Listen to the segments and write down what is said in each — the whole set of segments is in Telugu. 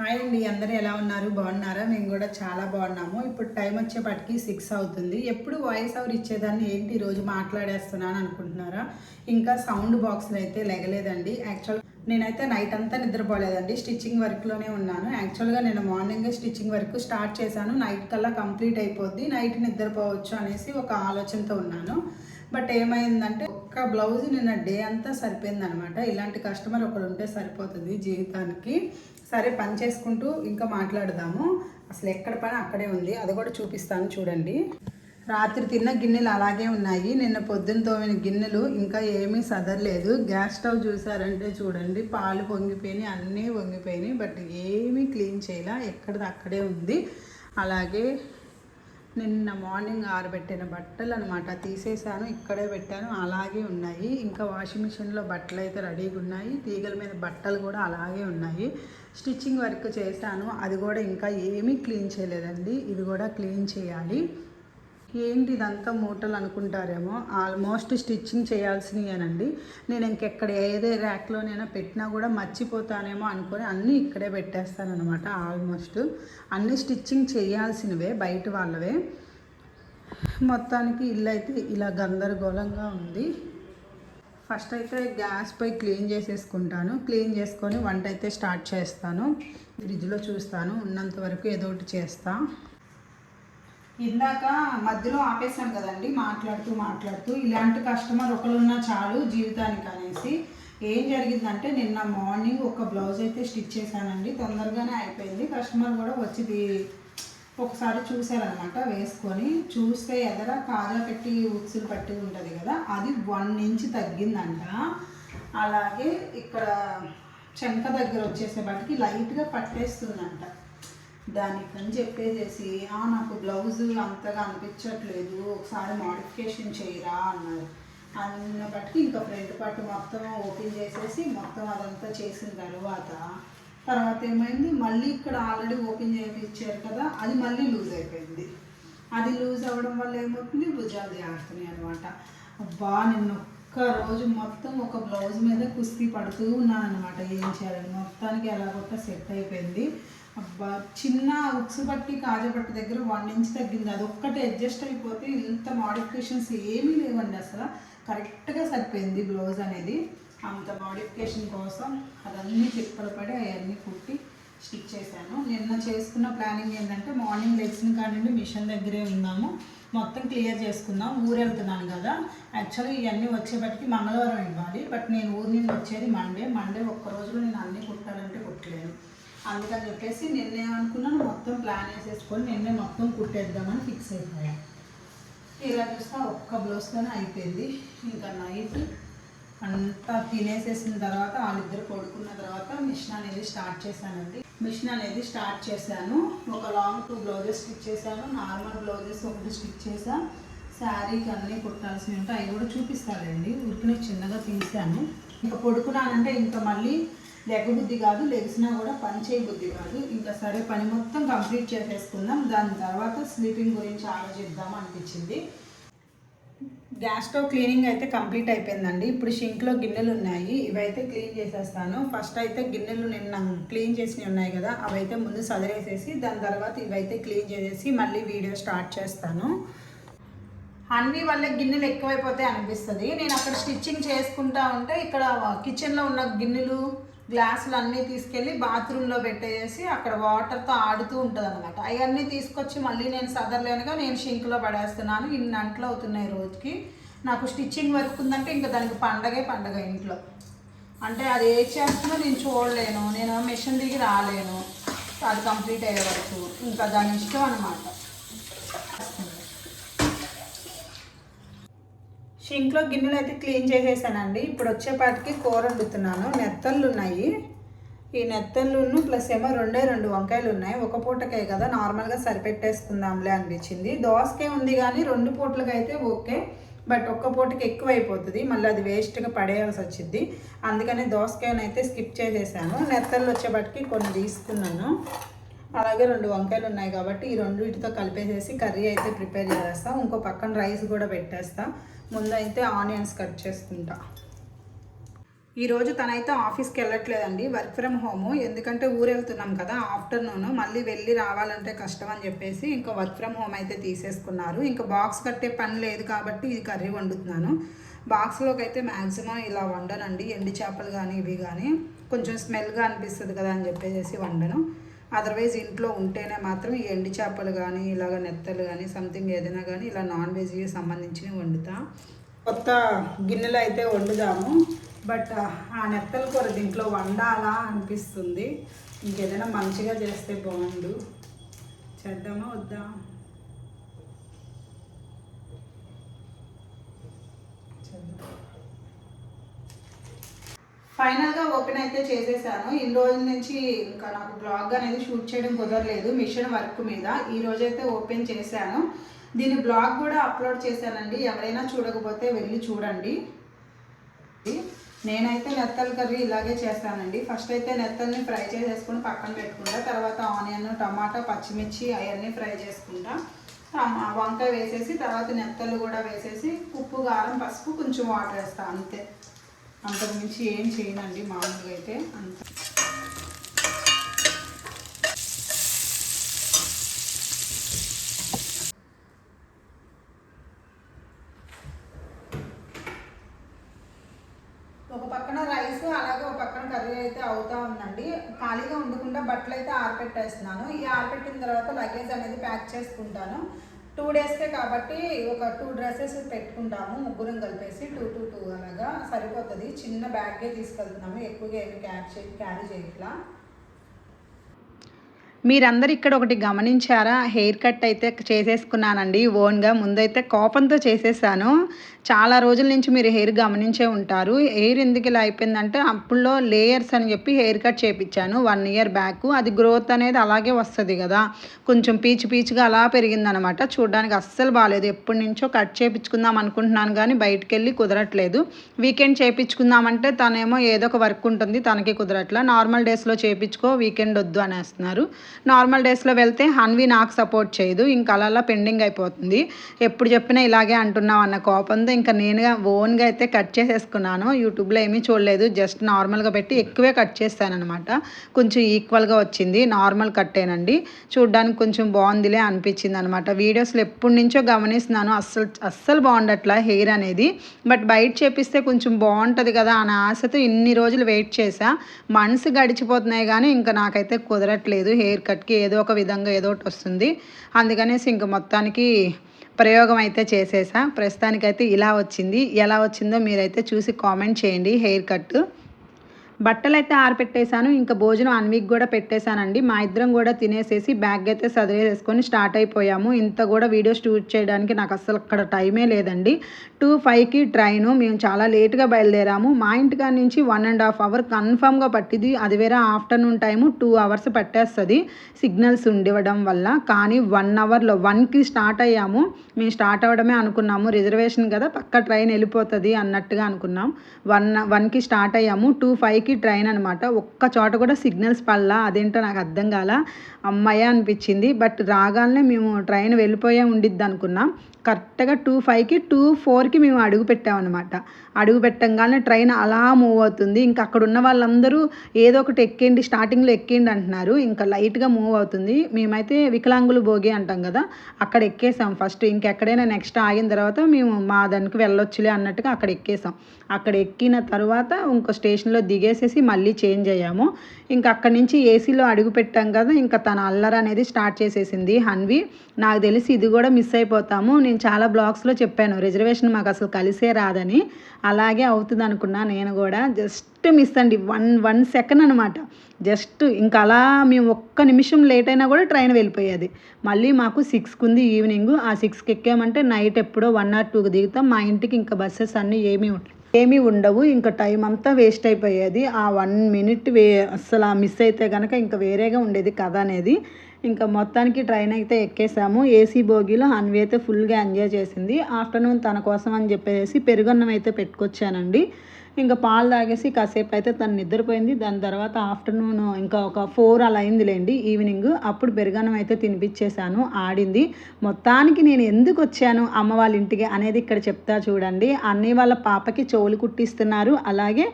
హాయ్ అండి అందరూ ఎలా ఉన్నారు? బాగున్నారా? మేము కూడా చాలా బాగున్నాము. ఇప్పుడు టైం వచ్చేపటికి సిక్స్ అవుతుంది. ఎప్పుడు వాయిస్ ఓవర్ ఇచ్చేదాన్ని ఏంటి? ఈరోజు మాట్లాడేస్తున్నాను అనుకుంటున్నారా? ఇంకా సౌండ్ బాక్స్లో అయితే లెగలేదండి. యాక్చువల్ నేనైతే నైట్ అంతా నిద్రపోలేదండి. స్టిచ్చింగ్ వర్క్లోనే ఉన్నాను. యాక్చువల్గా నేను మార్నింగ్ స్టిచ్చింగ్ వర్క్ స్టార్ట్ చేశాను. నైట్ కల్లా కంప్లీట్ అయిపోద్ది. నైట్ నిద్రపోవచ్చు అనేసి ఒక ఆలోచనతో ఉన్నాను. బట్ ఏమైందంటే ఒక్క బ్లౌజ్ నిన్న డే అంతా సరిపోయిందనమాట. ఇలాంటి కస్టమర్ ఒకడు ఉంటే సరిపోతుంది జీవితానికి. సరే పని చేసుకుంటూ ఇంకా మాట్లాడదాము. అసలు ఎక్కడ పని అక్కడే ఉంది. అది కూడా చూపిస్తాను చూడండి. రాత్రి తిన్న గిన్నెలు అలాగే ఉన్నాయి. నిన్న పొద్దున్న తోమిన గిన్నెలు ఇంకా ఏమీ సదరలేదు. గ్యాస్ స్టవ్ చూసారంటే చూడండి పాలు పొంగిపోయినాయి అన్నీ పొంగిపోయినాయి బట్ ఏమీ క్లీన్ చేయలే. ఎక్కడిది అక్కడే ఉంది. అలాగే నిన్న మార్నింగ్ ఆరబెట్టిన బట్టలు అనమాట తీసేసాను ఇక్కడే పెట్టాను అలాగే ఉన్నాయి. ఇంకా వాషింగ్ మిషన్లో బట్టలు అయితే రెడీగా ఉన్నాయి. తీగల మీద బట్టలు కూడా అలాగే ఉన్నాయి. స్టిచ్చింగ్ వర్క్ చేశాను. అది కూడా ఇంకా ఏమీ క్లీన్ చేయలేదండి. ఇది కూడా క్లీన్ చేయాలి. ఏంటి ఇదంతా మూటలు అనుకుంటారేమో. ఆల్మోస్ట్ స్టిచ్చింగ్ చేయాల్సినవేనండి నేను ఇంకెక్కడ ఏదే ర్యాక్లోనైనా పెట్టినా కూడా మర్చిపోతానేమో అనుకొని అన్నీ ఇక్కడే పెట్టేస్తానమాట ఆల్మోస్ట్. అన్నీ స్టిచ్చింగ్ చేయాల్సినవే బయట వాళ్ళవే. మొత్తానికి ఇల్లు అయితే ఇలా గందరగోళంగా ఉంది. ఫస్ట్ అయితే గ్యాస్ పై క్లీన్ చేసేసుకుంటాను. క్లీన్ చేసుకొని వంట అయితే స్టార్ట్ చేస్తాను. ఫ్రిడ్జ్లో చూస్తాను. ఉన్నంత వరకు ఏదో ఒకటి చేస్తాను ఇందాక మధ్యలో ఆపేసాను కదండి మాట్లాడుతూ మాట్లాడుతూ. ఇలాంటి కస్టమర్ ఒకరున్నా చాలు జీవితానికి అనేసి. ఏం జరిగిందంటే నిన్న మార్నింగ్ ఒక బ్లౌజ్ అయితే స్టిచ్ చేశానండి. తొందరగానే అయిపోయింది. కస్టమర్ కూడా వచ్చి ఒకసారి చూసారనమాట వేసుకొని. చూస్తే ఎదర కాజా పెట్టి ఉక్సులు పట్టి ఉంటుంది కదా అది వన్ ఇంచ్ తగ్గిందంట. అలాగే ఇక్కడ చెంక దగ్గర వచ్చేసేపటికి లైట్గా పట్టేస్తుందంట. దానికని చెప్పేసేసి నాకు బ్లౌజ్ అంతగా అనిపించట్లేదు ఒకసారి మాడిఫికేషన్ చేయరా అన్నారు. అన్నప్పటికీ ఇంకా ఫ్రంట్ పట్టు మొత్తం ఓపెన్ చేసేసి మొత్తం అదంతా చేసిన తర్వాత తర్వాత ఏమైంది మళ్ళీ ఇక్కడ ఆల్రెడీ ఓపెన్ చేయించారు కదా అది మళ్ళీ లూజ్ అయిపోయింది. అది లూజ్ అవ్వడం వల్ల ఏమవుతుంది? భుజాలు జారుతున్నాయి అనమాట అబ్బా నిన్న ఒక్క రోజు మొత్తం ఒక బ్లౌజ్ మీద కుస్తీ పడుతూ ఉన్నాను అనమాట ఏం చేయాలని మొత్తానికి ఎలాగొట్ట సెట్ అయిపోయింది. అబ్బా చిన్న ఉక్సు పట్టి కాజపట్టి దగ్గర వన్ ఇంచ్ తగ్గింది. అది ఒక్కటి అడ్జస్ట్ అయిపోతే ఇంత మాడిఫికేషన్స్ ఏమీ లేవండి అసలు. కరెక్ట్గా సరిపోయింది బ్లౌజ్ అనేది. అంత మాడిఫికేషన్ కోసం అదన్నీ తిప్పలు పడి అవన్నీ కుట్టి స్టిచ్ చేశాను. నిన్న చేసుకున్న ప్లానింగ్ ఏంటంటే మార్నింగ్ లెగ్స్ని కానివ్వండి మిషన్ దగ్గరే ఉన్నాము మొత్తం క్లియర్ చేసుకుందాం. ఊరు వెళ్తున్నాను కదా. యాక్చువల్లీ ఇవన్నీ వచ్చేపటికి మంగళవారం ఇవ్వాలి. బట్ నేను ఊరి నుండి వచ్చేది మండే. మండే ఒక్క రోజులో నేను అన్నీ కుట్టాలంటే కుట్టలేను. అందుకని చెప్పేసి నిన్నేమనుకున్నాను మొత్తం ప్లాన్ వేసేసుకొని నిన్నే మొత్తం కుట్టేద్దామని ఫిక్స్ అయిపోయాను ఇలా చూస్తే ఒక్క బ్లౌజ్తోనే అయిపోయింది. ఇంకా నైట్ అంతా తినేసేసిన తర్వాత వాళ్ళిద్దరు పడుకున్న తర్వాత మిషన్ అనేది స్టార్ట్ చేశానండి. మిషన్ అనేది స్టార్ట్ చేశాను. ఒక లాంగ్ టూ బ్లౌజెస్ స్టిచ్ చేశాను. నార్మల్ బ్లౌజెస్ ఒకటి స్టిచ్ చేశాను శారీకి అన్నీ కుట్టాల్సినవి ఉంటాయి. అవి కూడా చూపిస్తానండి. ఉరికిన చిన్నగా తీసాను ఇంకా పడుకున్నానంటే ఇంకా మళ్ళీ లెగబుద్ధి కాదు. లెగిసినా కూడా పని చేయబుద్ధి కాదు. ఇంకా సరే పని మొత్తం కంప్లీట్ చేసేసుకుందాం. దాని తర్వాత స్లీపింగ్ గురించి ఆలోచిద్దాం అనిపించింది. గ్యాస్ స్టవ్ క్లీనింగ్ అయితే కంప్లీట్ అయిపోయిందండి. ఇప్పుడు షింక్లో గిన్నెలు ఉన్నాయి. ఇవైతే క్లీన్ చేసేస్తాను. ఫస్ట్ అయితే గిన్నెలు నిన్న క్లీన్ చేసినవి ఉన్నాయి కదా అవైతే ముందు సదిరేసేసి దాని తర్వాత ఇవైతే క్లీన్ చేసేసి మళ్ళీ వీడియో స్టార్ట్ చేస్తాను. అన్నీ వల్ల గిన్నెలు ఎక్కువైపోతాయి అనిపిస్తుంది. నేను అక్కడ స్టిచ్చింగ్ చేసుకుంటా ఉంటే ఇక్కడ కిచెన్లో ఉన్న గిన్నెలు గ్లాసులు అన్నీ తీసుకెళ్ళి బాత్రూంలో పెట్టేసి అక్కడ వాటర్తో ఆడుతూ ఉంటుంది అనమాట అవన్నీ తీసుకొచ్చి మళ్ళీ నేను సదరలేనుగా నేను షింక్లో పడేస్తున్నాను. ఇన్ని అంట్లు అవుతున్నాయి రోజుకి. నాకు స్టిచ్చింగ్ వర్క్ ఉందంటే ఇంకా దానికి పండగే పండగ ఇంట్లో. అంటే అది ఏ చేస్తున్నా నేను చూడలేను. నేను మిషన్ దిగి రాలేను. అది కంప్లీట్ అయ్యే వరకు. ఇంకా దాని ఇష్టం అనమాట షింక్లో గిన్నెలు అయితే క్లీన్ చేసేసానండి. ఇప్పుడు వచ్చేపాటికి కూర వండుతున్నాను. నెత్తళ్ళు ఉన్నాయి ఈ నెత్తళ్ళును ప్లస్ ఏమో రెండే రెండు వంకాయలు ఉన్నాయి ఒక పూటకే కదా నార్మల్గా సరిపెట్టేసుకుందాంలే అనిపించింది. దోసకే ఉంది కానీ రెండు పూటలకి అయితే ఓకే. బట్ ఒక్క పూటకి ఎక్కువ అయిపోతుంది మళ్ళీ అది వేస్ట్గా పడేయాల్సి వచ్చింది. అందుకని దోసకాయనైతే స్కిప్ చేసేసాను. నెత్తళ్ళు వచ్చేపాటికి కొన్ని తీసుకున్నాను. అలాగే రెండు వంకాయలు ఉన్నాయి కాబట్టి ఈ రెండు వీటితో కలిపేసేసి కర్రీ అయితే ప్రిపేర్ చేసేస్తా. ఇంకో పక్కన రైస్ కూడా పెట్టేస్తాను ముందు అయితే ఆనియన్స్ కట్ చేసుకుంటా. ఈరోజు తనైతే ఆఫీస్కి వెళ్ళట్లేదండి వర్క్ ఫ్రమ్ హోము. ఎందుకంటే ఊరు వెళ్తున్నాం కదా ఆఫ్టర్నూన్. మళ్ళీ వెళ్ళి రావాలంటే కష్టం అని చెప్పేసి ఇంకా వర్క్ ఫ్రమ్ హోమ్ అయితే తీసేసుకున్నారు. ఇంకా బాక్స్ కట్టే పని లేదు కాబట్టి ఇది కర్రీ వండుతున్నాను. బాక్స్లోకి అయితే మ్యాక్సిమం ఇలా వండనండి. ఎండి చేపలు కానీ ఇవి కానీ కొంచెం స్మెల్గా అనిపిస్తుంది కదా అని చెప్పేసి వండను. అదర్వైజ్ ఇంట్లో ఉంటేనే మాత్రం ఈ ఎండి చేపలు కానీ ఇలాగ నెత్తలు కానీ సంథింగ్ ఏదైనా కానీ ఇలా నాన్ వెజ్కి సంబంధించినవి వండుతా. కొత్త గిన్నెలు అయితే వండుదాము. బట్ ఆ నెత్తల కూర దీంట్లో వండాలా అనిపిస్తుంది. ఇంకేదైనా మంచిగా చేస్తే బాగుండు. చేద్దామా వద్దా? చేద్దాం. ఫైనల్గా ఓపెన్ అయితే చేసేసాను. ఇన్ని రోజుల నుంచి ఇంకా నాకు బ్లాగ్ అనేది షూట్ చేయడం కుదరలేదు మిషన్ వర్క్ మీద. ఈ రోజైతే ఓపెన్ చేశాను. దీని బ్లాగ్ కూడా అప్లోడ్ చేశానండి. ఎవరైనా చూడకపోతే వెళ్ళి చూడండి. నేనైతే నెత్తల కర్రీ ఇలాగే చేస్తానండి. ఫస్ట్ అయితే నెత్తల్ని ఫ్రై చేసేసుకుని పక్కన పెట్టుకుంటా. తర్వాత ఆనియన్ టమాటా పచ్చిమిర్చి అవన్నీ ఫ్రై చేసుకుంటా. వంకాయ వేసేసి తర్వాత నెత్తలు కూడా వేసేసి ఉప్పు కారం పసుపు కొంచెం వాటర్ వేస్తాను అంతే. అంతకుమించి ఏం చేయనండి మామూలుగా అయితే అంత. ఒక పక్కన రైస్ అలాగే ఒక పక్కన కర్రీ అయితే అవుతా ఉందండి. ఖాళీగా ఉండకుండా బట్టలు అయితే ఆరపెట్టేస్తున్నాను. ఈ ఆరపెట్టిన తర్వాత లగేజ్ అనేది ప్యాక్ చేసుకుంటాను. టూ డేస్కే కాబట్టి ఒక టూ డ్రెస్సెస్ పెట్టుకుంటాము ముగ్గురం కలిపేసి టూ టూ టూ అలాగా సరిపోతుంది. చిన్న బ్యాగే తీసుకెళ్తున్నాము ఎక్కువగా ఏమి క్యారీ క్యారీ చేయట్లా. మీరందరు ఇక్కడ ఒకటి గమనించారా? హెయిర్ కట్ అయితే చేసేసుకున్నానండి. ఓన్గా ముందైతే కోపంతో చేసేసాను. చాలా రోజుల నుంచి మీరు హెయిర్ గమనించే ఉంటారు. హెయిర్ ఎందుకు ఇలా అయిపోయిందంటే అప్పుల్లో లేయర్స్ అని చెప్పి హెయిర్ కట్ చేయించాను వన్ ఇయర్ బ్యాక్. అది గ్రోత్ అనేది అలాగే వస్తుంది కదా. కొంచెం పీచు పీచుగా అలా పెరిగిందనమాట. చూడడానికి అస్సలు బాగాలేదు ఎప్పటి నుంచో కట్ చేయించుకుందాం అనుకుంటున్నాను కానీ బయటకు వెళ్ళి కుదరట్లేదు. వీకెండ్ చేయించుకుందామంటే తనేమో ఏదో ఒక వర్క్ ఉంటుంది. తనకి కుదరట్లా. నార్మల్ డేస్లో చేయించుకో వీకెండ్ వద్దు అనేస్తున్నారు. నార్మల్ డేస్లో వెళ్తే హన్వి నాకు సపోర్ట్ చేయదు. ఇంకా అలా అలా పెండింగ్ అయిపోతుంది. ఎప్పుడు చెప్పినా ఇలాగే అంటున్నావు అన్న కోపంతో ఇంకా నేనుగా ఓన్గా అయితే కట్ చేసేసుకున్నాను. యూట్యూబ్లో ఏమీ చూడలేదు. జస్ట్ నార్మల్గా పెట్టి ఎక్కువే కట్ చేస్తానమాట అనమాట కొంచెం ఈక్వల్గా వచ్చింది. నార్మల్ కట్టేనండి. చూడ్డానికి కొంచెం బాగుందిలే అనిపించింది అనమాట వీడియోస్లో ఎప్పటి నుంచో గమనిస్తున్నాను. అస్సలు అస్సలు బాగుండట్లా హెయిర్ అనేది. బట్ బయట చేపిస్తే కొంచెం బాగుంటుంది కదా అనే ఆశతో ఇన్ని రోజులు వెయిట్ చేశా. మనసు గడిచిపోతున్నాయి కానీ ఇంకా నాకైతే కుదరట్లేదు. హెయిర్ హెయిర్ కట్కి ఏదో ఒక విధంగా ఏదో ఒకటి వస్తుంది. అందుకనేసి ఇంక మొత్తానికి ప్రయోగం అయితే చేసేసా. ప్రస్తుతానికైతే ఇలా వచ్చింది. ఎలా వచ్చిందో మీరైతే చూసి కామెంట్ చేయండి హెయిర్ కట్ బట్టలు అయితే ఆరపెట్టేశాను ఇంకా భోజనం వన్ వీక్ కూడా పెట్టేశానండి. మా ఇద్దరం కూడా తినేసేసి బ్యాగ్ అయితే సదిరేసేసుకొని స్టార్ట్ అయిపోయాము. ఇంత కూడా వీడియో షూట్ చేయడానికి నాకు అసలు అక్కడ టైమే లేదండి. టూ ఫైవ్కి ట్రైన్ మేము చాలా లేట్గా బయలుదేరాము. మా ఇంటికాడ నుంచి వన్ అండ్ హాఫ్ అవర్ కన్ఫామ్గా పట్టింది అది వేరే ఆఫ్టర్నూన్ టైము టూ అవర్స్ పట్టేస్తుంది సిగ్నల్స్ ఉండివ్వడం వల్ల. కానీ వన్ అవర్లో వన్కి స్టార్ట్ అయ్యాము. మేము స్టార్ట్ అవ్వడమే అనుకున్నాము. రిజర్వేషన్ కదా పక్క ట్రైన్ వెళ్ళిపోతుంది అన్నట్టుగా అనుకున్నాం. వన్ వన్కి స్టార్ట్ అయ్యాము. టూ ఫైవ్కి ట్రైన్ అనమాట ఒక్క చోట కూడా సిగ్నల్స్ పడలా. అదేంటో నాకు అర్థం కాల. అమ్మాయ అనిపించింది. బట్ రాగానే మేము ట్రైన్ వెళ్ళిపోయే ఉండిద్ది అనుకున్నాం కరెక్ట్గా టూ ఫైవ్కి టూ ఫోర్కి మేము అడుగు పెట్టామన్నమాట. అడుగు పెట్టంగానే ట్రైన్ అలా మూవ్ అవుతుంది. ఇంకా అక్కడ ఉన్న వాళ్ళందరూ ఏదో ఒకటి ఎక్కేయండి స్టార్టింగ్లో ఎక్కేయండి అంటున్నారు. ఇంకా లైట్గా మూవ్ అవుతుంది. మేమైతే వికలాంగులు భోగి అంటాం కదా అక్కడ ఎక్కేసాం ఫస్ట్. ఇంకెక్కడైనా నెక్స్ట్ ఆగిన తర్వాత మేము మా దానికి వెళ్ళొచ్చులే అన్నట్టుగా అక్కడ ఎక్కేసాం. అక్కడ ఎక్కిన తర్వాత ఇంకో స్టేషన్లో దిగేసేసి మళ్ళీ చేంజ్ అయ్యాము. ఇంకా అక్కడి నుంచి ఏసీలో అడుగు పెట్టాం కదా ఇంకా తన అల్లర్ అనేది స్టార్ట్ చేసేసింది హన్వి. నాకు తెలిసి ఇది కూడా మిస్ అయిపోతాము. నేను చాలా బ్లాగ్స్లో చెప్పాను రిజర్వేషన్ మాకు అసలు కలిసే రాదని. అలాగే అవుతుంది అనుకున్నా నేను కూడా. జస్ట్ మిస్ అండి వన్ వన్ సెకండ్ అనమాట జస్ట్ ఇంకా అలా మేము ఒక్క నిమిషం లేట్ అయినా కూడా ట్రైన్ వెళ్ళిపోయేది. మళ్ళీ మాకు సిక్స్కి ఉంది ఈవినింగ్. ఆ సిక్స్కి ఎక్కామంటే నైట్ ఎప్పుడో వన్ ఆర్ టూకి దిగుతాం. మా ఇంటికి ఇంకా బస్సెస్ అన్నీ ఏమీ ఉంటాయి ఏమీ ఉండవు. ఇంకా టైం అంతా వేస్ట్ అయిపోయేది. ఆ వన్ మినిట్ వే అసలు ఆ మిస్ అయితే కనుక ఇంకా వేరేగా ఉండేది కథ అనేది. ఇంకా మొత్తానికి ట్రైన్ అయితే ఎక్కేసాము. ఏసీ బోగీలో అన్వి అయితే ఫుల్గా ఎంజాయ్ చేసింది. ఆఫ్టర్నూన్ తన కోసం అని చెప్పేసి పెరుగన్నం అయితే పెట్టుకొచ్చానండి. ఇంకా పాలు తాగేసి కాసేపు అయితే తను నిద్రపోయింది. దాని తర్వాత ఆఫ్టర్నూన్ ఇంకా ఒక ఫోర్ అలా అయిందిలేండి ఈవినింగ్. అప్పుడు పెరుగన్నం అయితే తినిపించేశాను ఆడింది. మొత్తానికి నేను ఎందుకు వచ్చాను అమ్మ వాళ్ళ ఇంటికి అనేది ఇక్కడ చెప్తా చూడండి. అన్నయ్య వాళ్ళ పాపకి చెవులు కుట్టిస్తున్నారు. అలాగే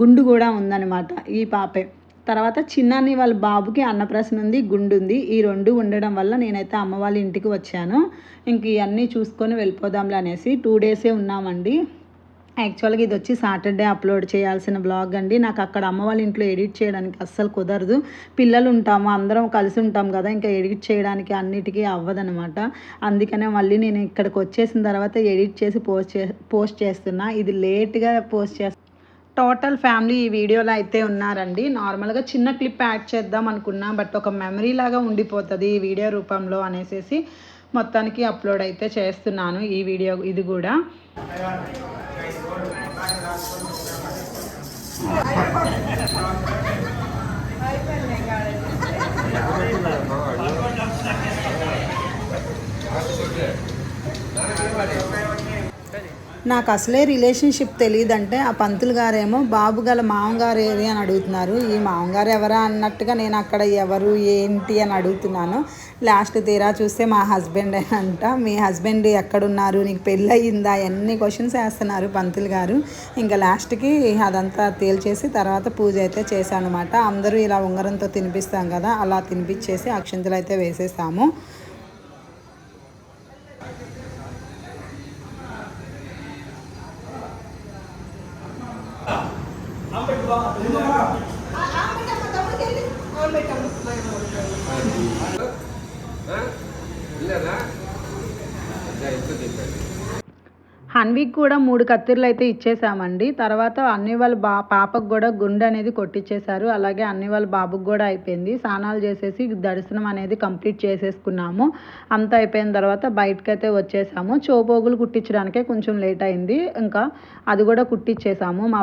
గుండు కూడా ఉందన్నమాట ఈ పాపే. తర్వాత చిన్నాని వాళ్ళ బాబుకి అన్నప్రాసన ఉంది గుండు ఉంది. ఈ రెండు ఉండడం వల్ల నేనైతే అమ్మ వాళ్ళ ఇంటికి వచ్చాను. ఇంక ఇవన్నీ చూసుకొని వెళ్ళిపోదాంలే అనేసి టూ డేసే ఉన్నామండి. యాక్చువల్గా ఇది వచ్చి సాటర్డే అప్లోడ్ చేయాల్సిన బ్లాగ్ అండి. నాకు అక్కడ అమ్మ వాళ్ళ ఇంట్లో ఎడిట్ చేయడానికి అస్సలు కుదరదు. పిల్లలు ఉంటాము అందరం కలిసి ఉంటాం కదా ఇంకా ఎడిట్ చేయడానికి అన్నిటికీ అవ్వదనమాట అందుకనే మళ్ళీ నేను ఇక్కడికి వచ్చేసిన తర్వాత ఎడిట్ చేసి పోస్ట్ చే పోస్ట్ చేస్తున్నా. ఇది లేట్గా పోస్ట్ చేస్తాను టోటల్ ఫ్యామిలీ ఈ వీడియోలో అయితే ఉన్నారండి. నార్మల్గా చిన్న క్లిప్ యాడ్ చేద్దాం అనుకున్నా బట్ ఒక మెమరీ లాగా ఉండిపోతుంది ఈ వీడియో రూపంలో అనేసి మొత్తానికి అప్లోడ్ అయితే చేస్తున్నాను ఈ వీడియో ఇది కూడా. నాకు అసలే రిలేషన్షిప్ తెలియదంటే ఆ పంతులు గారేమో బాబు గల మామగారు ఏది? అని అడుగుతున్నారు. ఈ మామగారు ఎవరా? అన్నట్టుగా నేను అక్కడ ఎవరు ఏంటి? అని అడుగుతున్నాను. లాస్ట్ తీరా చూస్తే మా హస్బెండ్ అంట మీ హస్బెండ్ ఎక్కడున్నారు? నీకు పెళ్ళి అయ్యిందా ఎన్ని క్వశ్చన్స్ వేస్తున్నారు పంతులు గారు. ఇంకా లాస్ట్కి అదంతా తేల్చేసి తర్వాత పూజ అయితే చేశాను అనమాట అందరూ ఇలా ఉంగరంతో తినిపిస్తాం కదా అలా తినిపించేసి అక్షంతలు అయితే వేసేసాము హన్వీక్ కూడా మూడు కత్తిర్లు అయితే ఇచ్చేసామండి. తర్వాత అన్ని వాళ్ళ బా పాపకు కూడా గుండె అనేది కొట్టించేశారు అలాగే అన్ని వాళ్ళ బాబుకి కూడా అయిపోయింది. స్నానాలు చేసేసి దర్శనం అనేది కంప్లీట్ చేసేసుకున్నాము. అంతా అయిపోయిన తర్వాత బయటకైతే వచ్చేసాము. చోపోగులు కుట్టించడానికే కొంచెం లేట్ అయింది. ఇంకా అది కూడా కుట్టించేసాము మా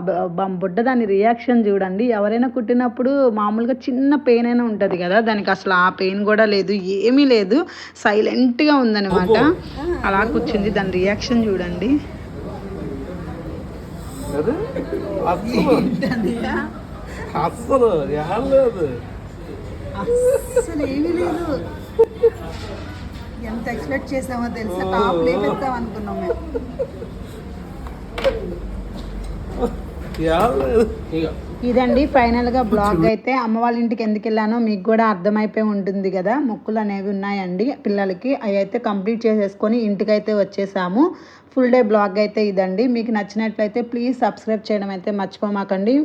బుడ్డ దాని రియాక్షన్ చూడండి. ఎవరైనా కుట్టినప్పుడు మామూలుగా చిన్న పెయిన్ అయినా ఉంటుంది కదా. దానికి అసలు ఆ పెయిన్ కూడా లేదు ఏమీ లేదు. సైలెంట్గా ఉందన్నమాట. అలా కూర్చుంది. దాని రియాక్షన్ చూడండి. అది అస్సలు అస్సలు ఏం లేదు అసలు ఏమీ లేదు ఎంత ఎక్స్పెక్ట్ చేసామో తెలుసా? టాప్ లేపెత్తాం అనుకున్నాం మేము. ఇదండి ఫైనల్గా బ్లాగ్ అయితే అమ్మ వాళ్ళ ఇంటికి ఎందుకు వెళ్ళానో మీకు కూడా అర్థమైపోయి ఉంటుంది కదా. మొక్కులు అనేవి ఉన్నాయండి పిల్లలకి. అవి అయితే కంప్లీట్ చేసేసుకొని ఇంటికైతే వచ్చేసాము. ఫుల్ డే బ్లాగ్ అయితే ఇదండి. మీకు నచ్చినట్లయితే ప్లీజ్ సబ్స్క్రైబ్ చేయడం అయితే మర్చిపోమాకండి.